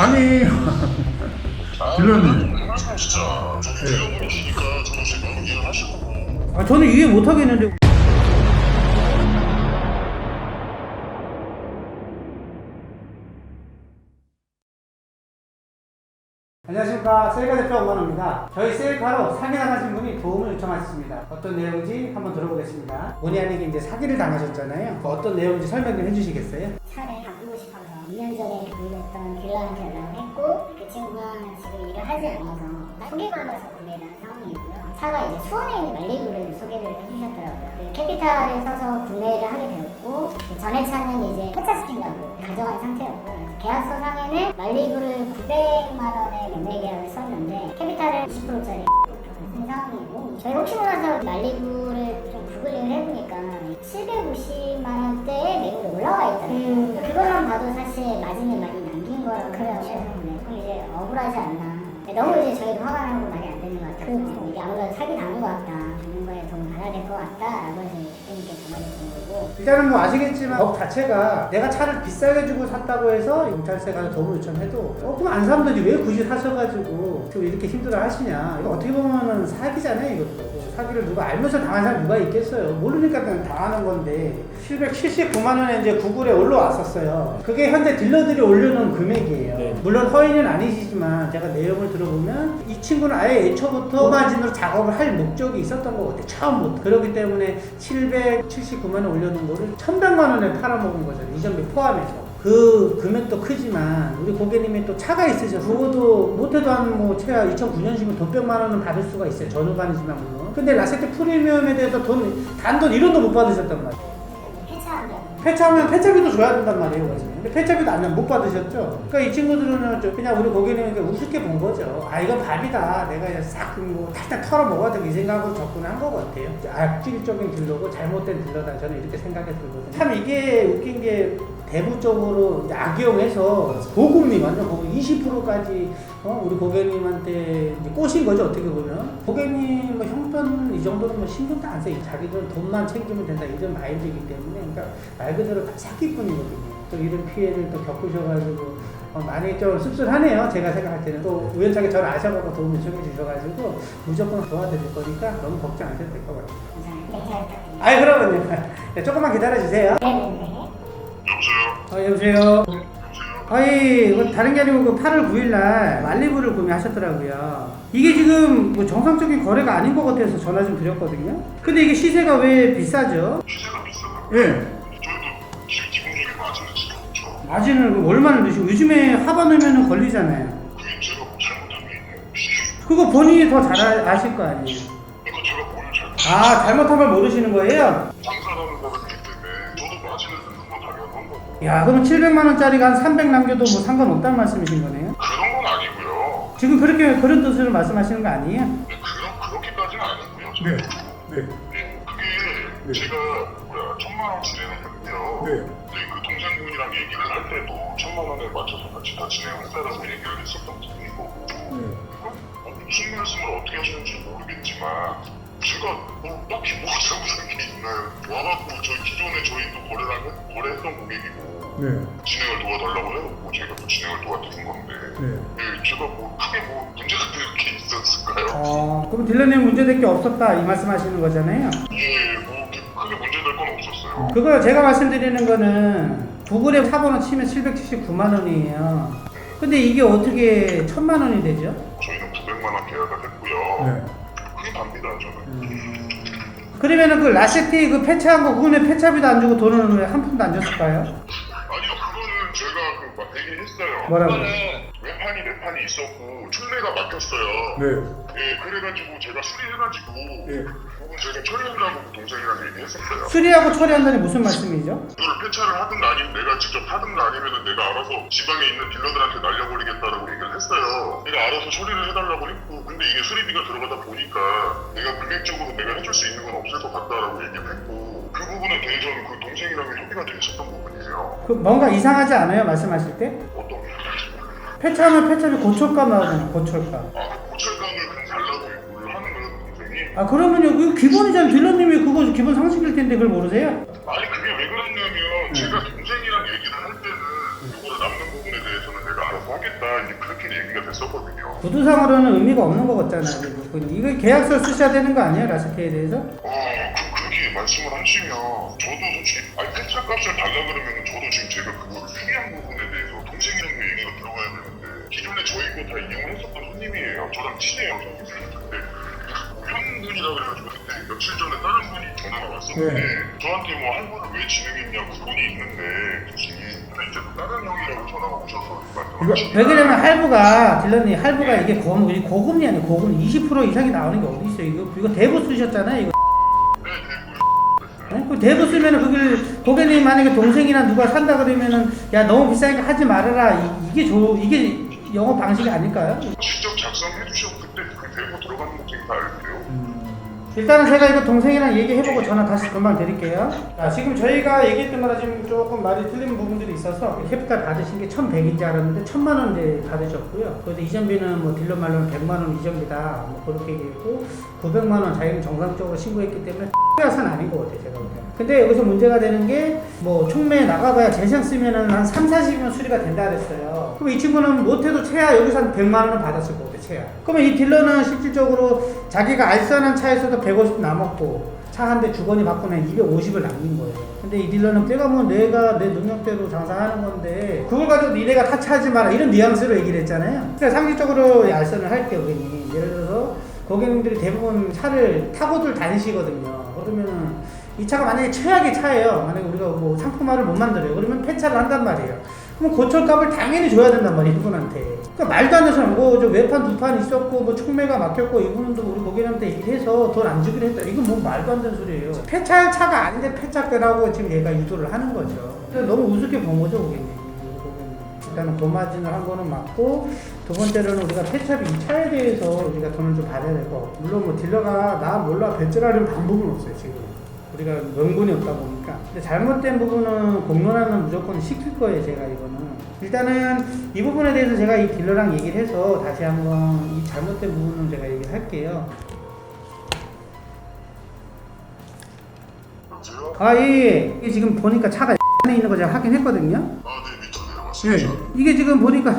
아니. 아, 딜러님. 그 말씀 진짜. 저도 딜러분이시니까 저도 지금 이해를 하시고. 아, 저는 이해 못 하겠는데. 안녕하십니까. 셀카 대표 엄만호입니다. 저희 셀카로 사기 당하신 분이 도움을 요청하셨습니다. 어떤 내용인지 한번 들어보겠습니다. 본의 아니게 이제 사기를 당하셨잖아요. 그 어떤 내용인지 설명 좀 해주시겠어요? 차를 딜러한테 연락을 했고 그 친구가 지금 일을 하지 않아서 소개받아서 구매를 한 상황이고요. 차가 이제 수원에 있는 말리부를 소개를 해주셨더라고요. 그 캐피탈을 써서 구매를 하게 되었고 그 전에 차는 이제 폐차시킨다고 가져간 상태였고 계약서 상에는 말리부를 900만 원에 매매 계약을 썼는데 캐피탈을 20%짜리 쓴 상황이고 저희 혹시 몰라서 말리부를 좀 구글링을 해보니까 750만 원대의 매물이 올라와 있더라고요. 그것만 봐도 사실 마진을 많이 남긴 거라고 그래요. 그럼 이제 억울하지 않나. 너무 이제 저희도 화가 나고 말이 안 되는 것 같아요. 이게 아무래도 사기 당한 것 같다. 받아야 될 것 같다라고 해서 대표님께 전화를 드린 거고. 일단은 뭐 아시겠지만 법 자체가 내가 차를 비싸게 주고 샀다고 해서 경찰서에 가서 도움을 요청해도 조금 안 사면 되지 왜 굳이 사셔가지고 지금 이렇게 힘들어 하시냐. 이거 어떻게 보면은 사기잖아요 이것도. 사기를 누가 알면서 당한 사람 누가 있겠어요? 모르니까 그냥 당하는 건데. 779만 원에 이제 구글에 올라왔었어요. 그게 현재 딜러들이 올려놓은 금액이에요. 물론 허위는 아니시지만 제가 내용을 들어보면 이 친구는 아예 애초부터 마진으로 작업을 할 목적이 있었던 것 같아요. 처음부터 그렇기 때문에 779만 원 올려놓은 거를 1100만 원에 팔아먹은 거죠. 이전비 포함해서. 그 금액도 크지만 우리 고객님이 또 차가 있으셔서 그것도 못해도 한 뭐 최하 2009년식이면 돈 100만 원은 받을 수가 있어요. 전후반이지만 물론 근데 라세트 프리미엄에 대해서 돈 단돈 1원도 못 받으셨단 말이에요. 폐차하면. 폐차비도 줘야 된단 말이에요, 그지? 근데 폐차비도 안, 못 받으셨죠? 그러니까 이 친구들은 저 그냥 우리 고객님은 그냥 우습게 본 거죠. 아, 이건 밥이다. 내가 이제 싹 뭐 탈탈 털어 먹어야 돼. 이 생각으로 접근한 것 같아요. 악질적인 딜러고 잘못된 딜러다. 저는 이렇게 생각이 들거든요. 참 이게 웃긴 게 대부적으로 악용해서 고금리, 완전 고금 20%까지 어? 우리 고객님한테 꼬신 거죠, 어떻게 보면. 고객님 뭐 형편 이 정도는 뭐 신경도 안 써요. 자기들 돈만 챙기면 된다. 이런 마인드이기 때문에. 그러니까 말 그대로 다 사기꾼이거든요. 또 이런 피해를 또 겪으셔가지고 어, 많이 좀 씁쓸하네요. 제가 생각할 때는 또 우연찮게 저를 아셔갖고 도움 요청해 주셔가지고 무조건 도와드릴 거니까 너무 걱정 안 해도 될 것 같아요. 감사합니다. 네. 아이 그러면요. 네, 조금만 기다려 주세요. 네네네. 여보세요? 어, 여보세요. 아이 그 다른 게 아니고 그 8월 9일 날 말리부를 구매하셨더라고요. 이게 지금 뭐 정상적인 거래가 아닌 것 같아서 전화 좀 드렸거든요. 근데 이게 시세가 왜 비싸죠? 시세가 비싸다 예. 마진을 그 얼마나 넣으시고 요즘에 하바 넣으면 걸리잖아요. 제가 잘못한 게 그거 본인이 더 잘 아실 거 아니에요. 제가 뭘 잘못 아 잘못한 걸 모르시는 거예요? 장사라는 거기 때문에 저도 마진을 듣는 건 당연한 거고 야 그럼 700만 원짜리가 한 300 남겨도 뭐 상관없다는 말씀이신 거네요? 그런 건 아니고요 지금 그렇게 그런 뜻으로 말씀하시는 거 아니에요? 네, 그런, 그렇게까지는 아니고요 네. 네. 네. 제가 뭐야 천만 원 진행을 했고요. 네. 근데 그 동생분이랑 얘기를 할 때도 천만 원에 맞춰서 같이 다 진행을 했다라고 얘기를 했었던 부분이고 네. 어, 무슨 말씀을 어떻게 하셨는지 모르겠지만 제가 뭐 딱히 뭐 잘못한 게 있나요? 와갖고 저희 기존에 저희도 거래를 했, 거래했던 고객이고 네. 진행을 도와달라고 해놓고 제가 또 진행을 도와드린 건데 네. 네, 제가 뭐 크게 뭐 문제가 될게 있었을까요? 어 그럼 딜러님 문제될 게 없었다 이 말씀하시는 거잖아요? 예, 그거 제가 말씀드리는 거는 구글에 사번호 치면 779만 원이에요. 근데 이게 어떻게 천만 원이 되죠? 저희는 900만 원 계약을 했고요. 네. 그게 답니다, 저는. 그러면은 그 라세티 그 폐차한 거 그거는 폐차비도 안 주고 돈은 왜 한 푼도 안 줬을까요? 아니요, 그거는 제가 그막 얘기했어요. 뭐라고요? 그거는 외판이 내판이 있었고 출매가 막혔어요. 네. 예, 그래가지고 제가 수리해가지고 예. 제가 처리한다고 그 동생이랑 얘기했었어요. 수리하고 처리한다니 무슨 말씀이죠? 이걸 폐차를 하든가 아니면 내가 직접 하든가 아니면은 내가 알아서 지방에 있는 딜러들한테 날려버리겠다라고 얘기를 했어요. 내가 알아서 처리를 해달라고 했고, 근데 이게 수리비가 들어가다 보니까 내가 금액적으로 내가 해줄 수 있는 건 없을 것 같다라고 얘기를 했고, 그 부분에 대해서 그 동생이랑 협의가 돼 있었던 부분이에요. 그 뭔가 이상하지 않아요 말씀하실 때? 어떤 게? 폐차하면 폐차비 고철가 나오잖아요 고철가. 아, 고철감을 그냥 달라고 요구를 하는 거예요, 동생이. 아 그러면요 그 기본이잖아요 딜러님이 그거 기본 상식일 텐데 그걸 모르세요? 아니, 그게 왜 그러냐면, 제가 동생이랑 얘기를 할 때는 이거를 남는 부분에 대해서는 내가 알아서 하겠다 이렇게 얘기가 됐었거든요. 구두상으로는 의미가 없는 것 같잖아요. 이거. 이거 계약서 쓰셔야 되는 거 아니에요? 라스케에 대해서? 어, 그, 그렇게 말씀을 하시면 저도 솔직히 아니 폐차 값을 달라 그러면 저도 지금 제가 그걸 수리한 부분에 대해서 동생이랑 얘기가 들어가야 되는데 기존에 저희 거다 이용했었던 손님이에요. 저랑 친해요. 근데 현분이라 그래가지고 그때 며칠 전에 다른 분이 전화가 왔었는데 저한테 뭐 할부를 왜 진행했냐고 돈이 있는데 솔직히 근데 이제 또 다른 형이라고 전화가 오셔서 이거 왜 그러냐면 할부가 딜러님 할부가 이게 고금 이게 고금이 아니고 고금 20% 이상이 나오는 게 어디 있어요? 이거 이거 대부 쓰셨잖아요. 이거. 네, 네, 어? 그 대부 쓰면은 그걸 고객님 만약에 동생이나 누가 산다 그러면은 야 너무 비싸니까 하지 말아라 이, 이게 조 이게 영업 방식이 아닐까요? 직접 작성해 주시고 그때 그 대고 들어가는 거 제가 다 알게요. 일단은 제가 이거 동생이랑 얘기해보고 전화 다시 금방 드릴게요. 자, 지금 저희가 얘기했던 거랑 지금 조금 말이 틀린 부분들이 있어서 캐피탈 받으신 게 1,100인지 알았는데 1,000만 원 이제 받으셨고요. 그래서 이전비는 뭐 딜러 말로는 100만 원 이전비다 뭐 그렇게 얘기했고 900만 원 자기는 정상적으로 신고했기 때문에 X는 아닌 것 같아요 제가 볼 때는. 근데 여기서 문제가 되는 게 뭐 총매에 나가봐야 재생 쓰면은 한 3, 40이면 수리가 된다 그랬어요. 그럼 이 친구는 못해도 최하 여기서 한 100만 원은 받았을 것 같아요 최하. 그러면 이 딜러는 실질적으로 자기가 알선한 차에서도 150 남았고 차한대 주거니 받고 난 250을 남긴 거예요. 근데 이 딜러는 내가 뭐 내가 내 능력대로 장사하는 건데 그걸 가지고 니네가 타차하지 마라 이런 뉘앙스로 얘기를 했잖아요. 그러니까 상식적으로 알선을 할게요, 고객님. 예를 들어서 고객님들이 대부분 차를 타고들 다니시거든요. 그러면은 이 차가 만약에 최악의 차예요. 만약에 우리가 뭐 상품화를 못 만들어요. 그러면 폐차를 한단 말이에요. 그럼 고철값을 당연히 줘야 된단 말이에요, 이분한테. 그러니까 말도 안 되는 뭐저 외판 두 판 있었고 뭐 총매가 막혔고 이분도 우리 고객님한테 얘기를 해서 돈 안 주기로 했다. 이건 뭐 말도 안 되는 소리예요. 폐차할 차가 아닌데 폐차되라고 지금 얘가 유도를 하는 거죠. 너무 우습게 본 거죠, 고객님. 일단은 도마진을 한 거는 맞고 두 번째로는 우리가 폐차비 이 차에 대해서 우리가 돈을 좀 받아야 될 거. 물론 뭐 딜러가 나 몰라 배째라는 방법은 없어요 지금. 우리가 명분이 없다 보니까. 근데 잘못된 부분은 공론화는 무조건 시킬 거예요 제가 이거는. 일단은 이 부분에 대해서 제가 이 딜러랑 얘기를 해서 다시 한번 이 잘못된 부분은 제가 얘기를 할게요. 여보세요? 아, 예, 예. 이게 지금 보니까 차가 안에 있는 거 제가 확인했거든요. 내려왔습니다. 이게 지금 보니까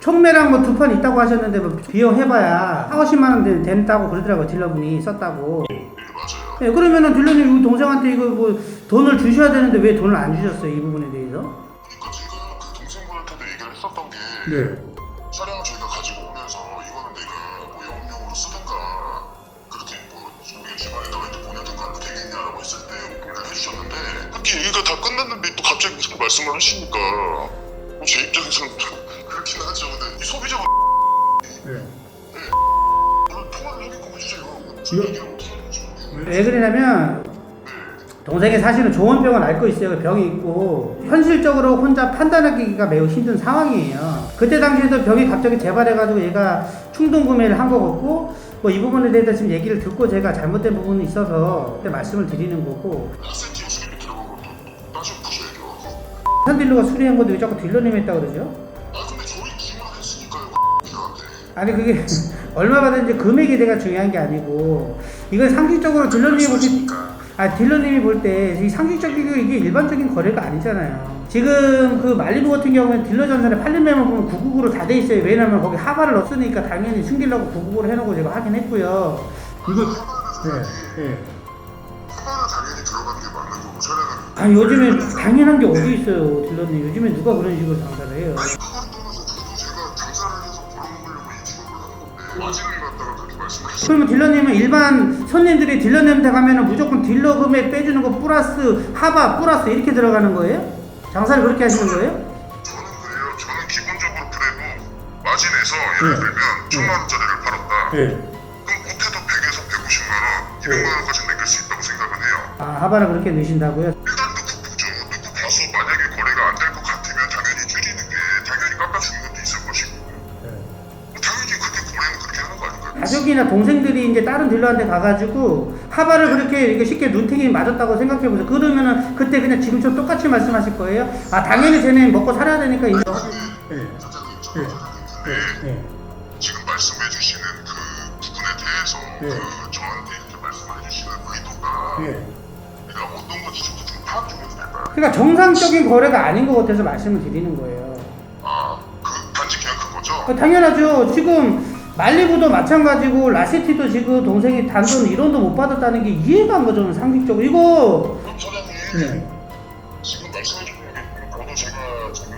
총매랑 뭐 두 판 있다고 하셨는데 뭐 비용해봐야 4, 50만 원 된- 된다고 그러더라고요 딜러분이 썼다고 네, 맞아요. 네, 그러면은 딜러님 이 동생한테 이거 뭐 돈을 주셔야 되는데 왜 돈을 안 주셨어요 이 부분에 대해서? 그러니까 제가 그 동생분한테도 얘기를 했었던 게 네. 차량을 저희가 가지고 오면서 이거는 내가 뭐 영업용으로 쓰든가 그렇게 뭐 우리 집안에다가 이제 보내든가 되겠냐라고 했을 때 오픈을 해주셨는데 그렇게 얘기가 다 끝났는데 또 갑자기 무슨 말씀을 하시니까 뭐 제 입장에서는 그렇긴 하죠 근데 이 소비자가 네. 통화를 해주세요 얘기를 어떻게 하는지 왜 그러냐면 동생이 사실은 좋은 병을 앓고 있어요. 그 병이 있고 현실적으로 혼자 판단하기가 매우 힘든 상황이에요. 그때 당시에도 병이 갑자기 재발해가지고 얘가 충동 구매를 한 거고 뭐 이 부분에 대해서 지금 얘기를 듣고 제가 잘못된 부분이 있어서 그때 말씀을 드리는 거고 아세티 보셔야죠 현딜러가 수리한 건데 왜 자꾸 딜러님 했다 그러죠? 아 근데 저희 기만 했으니까요 아니 그게 얼마 받은지 금액이 내가 중요한 게 아니고 이건 상식적으로 딜러님이 볼때 아 딜러님이 볼 때 이 상식적이고 이게 일반적인 거래가 아니잖아요. 지금 그 말리부 같은 경우는 딜러 전선에 팔림매만 보면 999로 다 돼 있어요. 왜냐면 거기 하바를 넣었으니까 당연히 숨기려고 999로 해놓고 제가 확인했고요. 이거 네, 네. 차량은 아 요즘에 당연한 게 어디 있어요, 딜러님. 요즘에 누가 그런 식으로 장사를 해요. 아니 떠나서 저도 제가 장사를 해서 벌어먹으려고 이 직업을 하는 건데 마진을 갖다가 그렇게 말씀하시죠 그러면 딜러님은 일반 손님들이 딜러님한테 가면은 무조건 딜러 금액 빼주는 거 플러스 하바 플러스 이렇게 들어가는 거예요? 장사를 그렇게 하시는 거예요? 저는 그래요 저는 기본적으로 그래도 마진에서 예를 들면 천만 원짜리를 팔았다 네. 그럼 못해도 100에서 150만 원 200만 원까지 남길 수 있다고 생각은 해요 아 하바를 그렇게 넣으신다고요? 일 가족이나 동생들이 이제 다른 딜러한테 가가지고 하바를 그렇게 이렇게 쉽게 눈탱이 맞았다고 생각해보세요. 그러면은 그때 그냥 지금처럼 똑같이 말씀하실 거예요? 아 당연히 쟤네 먹고 살아야 되니까 인정. 네. 사장님 저 네. 사장님 근데 네. 지금 말씀해 주시는 그 부분에 대해서 네. 그 저한테 이렇게 말씀해 주시는 의도가 네. 그러니까 어떤 건지 저도 좀 파악 좀 해도 될까요? 그러니까 정상적인 거래가 아닌 것 같아서 말씀을 드리는 거예요. 아, 그 단지 그냥 그거죠? 아, 당연하죠. 지금 말리부도 마찬가지고 라시티도 지금 동생이 단돈 1원도 못 받았다는 게 이해가 안 가죠. 상식적으로 이거 네. 지금 말씀해 주신 게 저도 제가 지금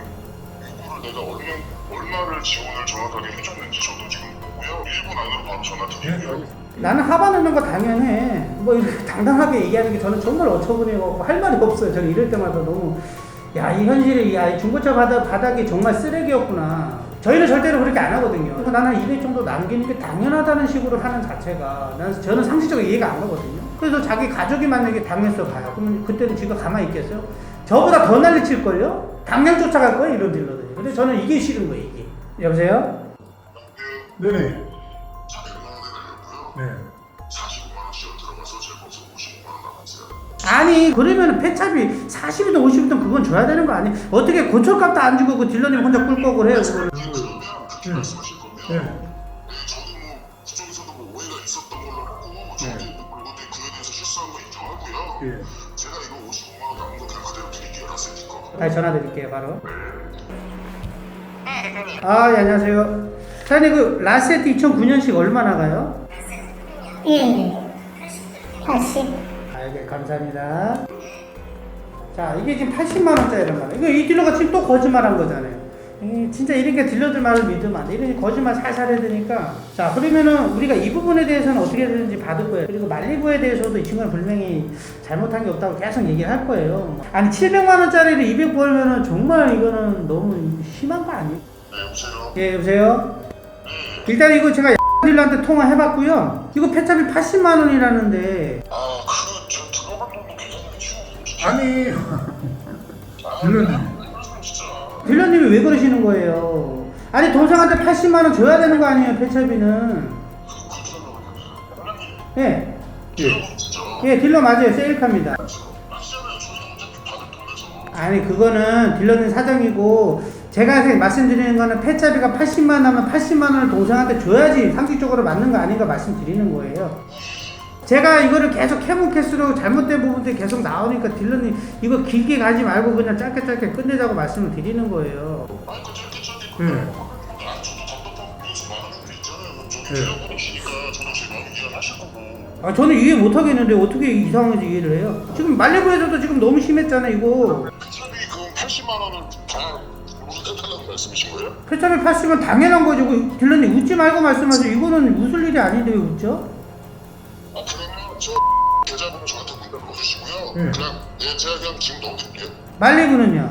이거를 내가 얼마, 얼마를 지원을 정확하게 해줬는지 저도 지금 보고요 1분 안으로 바로 전화 드릴게요 나는 하바 넣는 거 당연해. 뭐 이렇게 당당하게 얘기하는 게 저는 정말 어처구니가 할 말이 없어요. 저는 이럴 때마다 너무 야 이 현실이 야이 중고차 바닥, 바닥이 정말 쓰레기였구나. 저희는 절대로 그렇게 안 하거든요. 나는 한200 정도 남기는 게 당연하다는 식으로 하는 자체가 난 저는 상식적으로 이해가 안 가거든요. 그래서 자기 가족이 만약에 당했어 봐요. 그러면 그때는 지가 가만히 있겠어요? 저보다 더 난리 칠걸요? 당장 쫓아갈 거예요 이런 딜러들이. 근데 저는 이게 싫은 거예요 이게. 여보세요? 네네. 400만 원에 날렸고요 네. 45만 원 지원 들어가서 제 벌써 55만 원 남았어요 아니 그러면 폐차비 40이든 50이든 그건 줘야 되는 거 아니? 어떻게 고철값도 안 주고 그 딜러님 혼자 꿀꺽을 해요 그렇게 네. 말씀하실 거면 네. 네, 저도 뭐 그쪽에서도 뭐 오해가 있었던 걸로 하고 저도 네. 뭐 그에 대해서 실수한 거 인정하고요 예. 제가 이거 55만 원 남은 거 그냥 그대로 드릴게요 라세티 거 다시 전화 드릴게요 바로 아 예, 안녕하세요 사장님 그 라세트 2009년식 얼마 나가요? 예. 80. 아 네, 감사합니다 자 이게 지금 80만 원짜리란 말이에요 이거 이 딜러가 지금 또 거짓말한 거잖아요 이 진짜 이렇게 딜러들 말을 믿으면 안 돼. 이런 거짓말 살살 해야 되니까. 자, 그러면은 우리가 이 부분에 대해서는 어떻게 되는지 받을 거예요. 그리고 말리부에 대해서도 이 친구는 분명히 잘못한 게 없다고 계속 얘기를 할 거예요. 아니, 700만원짜리를 200 벌면은 정말 이거는 너무 심한 거 아니에요? 네 여보세요 예, 여보세요? 일단 이거 제가 딜러한테 통화해봤고요. 이거 폐차비 80만원이라는데. 아그저 들어간 돈도 계산해 아니, 아, 딜러님. 딜러님이 왜 그러시는 거예요? 아니, 동생한테 80만 원 줘야 되는 거 아니에요, 폐차비는. 예. 진짜 예, 딜러 맞아요. 세일카입니다. 아니, 그거는 딜러님 사정이고, 제가 말씀드리는 거는 폐차비가 80만 나면 80만 원을 동생한테 줘야지 상식적으로 맞는 거 아닌가 말씀드리는 거예요. 제가 이거를 계속 캐문캐스로 잘못된 부분들이 계속 나오니까 딜러님 이거 길게 가지 말고 그냥 짧게 짧게 끝내자고 말씀을 드리는 거예요. 아니 그 짧게 짧게 네. 아 저도 답답하고 그래서 말하는 게 있잖아요 저도 네. 딜러분이시니까 저도 제 마음 이해를 하실 거고 아, 저는 이해 못 하겠는데 어떻게 이 상황에서 이해를 해요? 지금 말레부에서도 지금 너무 심했잖아요, 이거. 그럼 80만 원은 다 해달라는 말씀이신 거예요? 폐차비 80은 당연한 거죠. 그 딜러님 웃지 말고 말씀하세요. 이거는 웃을 일이 아닌데 왜 웃죠? 네. 그냥 네 제가 그냥 지금 넣어드릴게요 말레부는요?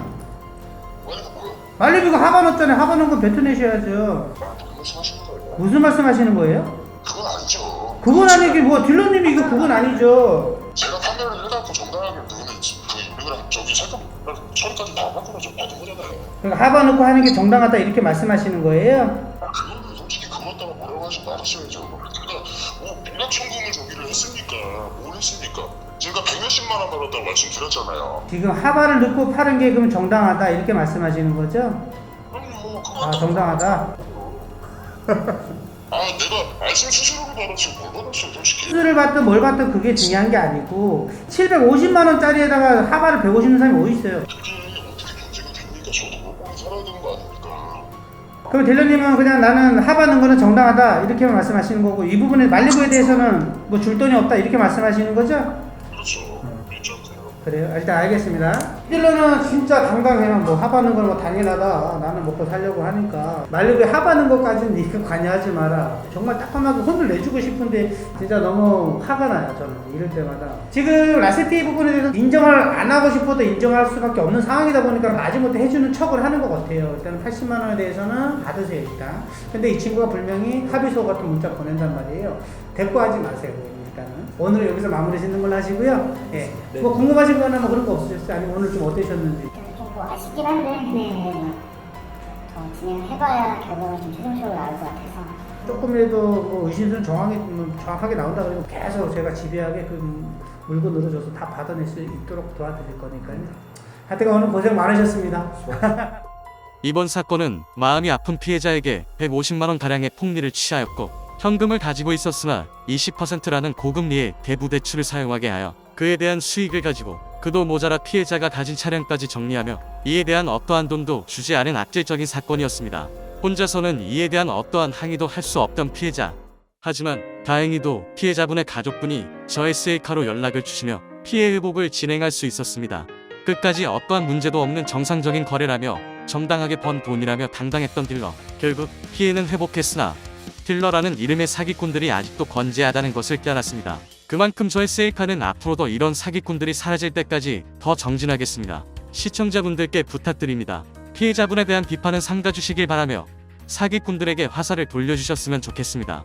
아니 그 뭐요? 말레부가 하바 넣었잖아요. 하바 넣은 거 뱉어내셔야죠. 아 무슨 말씀 하시는 거예요? 무슨 말씀 하시는 거예요? 그건 아니죠 그건 아니기 뭐 딜러님이 이거 그건 아니죠. 제가 판매를 해갖고 정당하게 그거는 그 이거랑 저기 세금 처리까지 다 하고 저 받은 거잖아요 그러니까 하바 넣고 하는 게 정당하다 이렇게 말씀하시는 거예요? 아, 그거는 솔직히 그렇다고 뭐라고 하지 말았어야죠 뭐 민간천금을 저기를 했습니까 뭘 했습니까 제가 백몇십만 원 받았다고 말씀드렸잖아요 지금 하바를 넣고 파는 게 그럼 정당하다 이렇게 말씀하시는 거죠? 아니 뭐 그거 아 정당하다. 아 내가 말씀 수수료를 받았지 뭘 받았어 솔직히 수수를 받든 뭘 받든 그게 중요한 게 아니고 750만 원짜리에다가 하바를 150는 사람이 어디 있어요? 그게 그럼 딜러님은 그냥 나는 하바 넣은 거는 정당하다 이렇게 말씀하시는 거고 이 부분에 말리부에 대해서는 뭐 줄 돈이 없다 이렇게 말씀하시는 거죠? 그렇죠 괜찮대요 그래요? 일단 알겠습니다. 딜러는 진짜 당당해요. 뭐 하바는 건 뭐 당연하다. 나는 먹고 살려고 하니까. 말리부에 하바는 것까지는 니가 관여하지 마라. 정말 따끔하게 혼을 내주고 싶은데 진짜 너무 화가 나요. 저는 이럴 때마다. 지금 라세티 부분에 대해서 인정을 안 하고 싶어도 인정할 수밖에 없는 상황이다 보니까 마지못해 해주는 척을 하는 것 같아요. 일단 80만 원에 대해서는 받으세요 일단. 근데 이 친구가 분명히 합의서 같은 문자 보낸단 말이에요. 대꾸하지 마세요. 일단은 오늘 여기서 마무리 짓는 걸로 하시고요. 예. 뭐 궁금하신 거나 뭐 그런 거 없으셨어요? 아니면 오늘 좀 어떠셨는지? 좀뭐 아쉽긴 한데, 네. 더 진행해봐야 결과가 좀 최종적으로 나올 것 같아서. 조금이라도 뭐 의심스러운 정황이 정확하게 나온다 그러면 계속 제가 지배하게 그 물건으로 줘서 다 받아낼 수 있도록 도와드릴 거니까요. 하여튼 오늘 고생 많으셨습니다. 이번 사건은 마음이 아픈 피해자에게 150만 원 가량의 폭리를 취하였고 현금을 가지고 있었으나 20%라는 고금리의 대부 대출을 사용하게 하여 그에 대한 수익을 가지고 그도 모자라 피해자가 가진 차량까지 정리하며 이에 대한 어떠한 돈도 주지 않은 악질적인 사건이었습니다. 혼자서는 이에 대한 어떠한 항의도 할 수 없던 피해자. 하지만 다행히도 피해자분의 가족분이 저 SA카로 연락을 주시며 피해 회복을 진행할 수 있었습니다. 끝까지 어떠한 문제도 없는 정상적인 거래라며 정당하게 번 돈이라며 당당했던 딜러. 결국 피해는 회복했으나 딜러라는 이름의 사기꾼들이 아직도 건재하다는 것을 깨달았습니다. 그만큼 저의 세이카는 앞으로도 이런 사기꾼들이 사라질 때까지 더 정진하겠습니다. 시청자분들께 부탁드립니다. 피해자분에 대한 비판은 삼가주시길 바라며 사기꾼들에게 화살을 돌려주셨으면 좋겠습니다.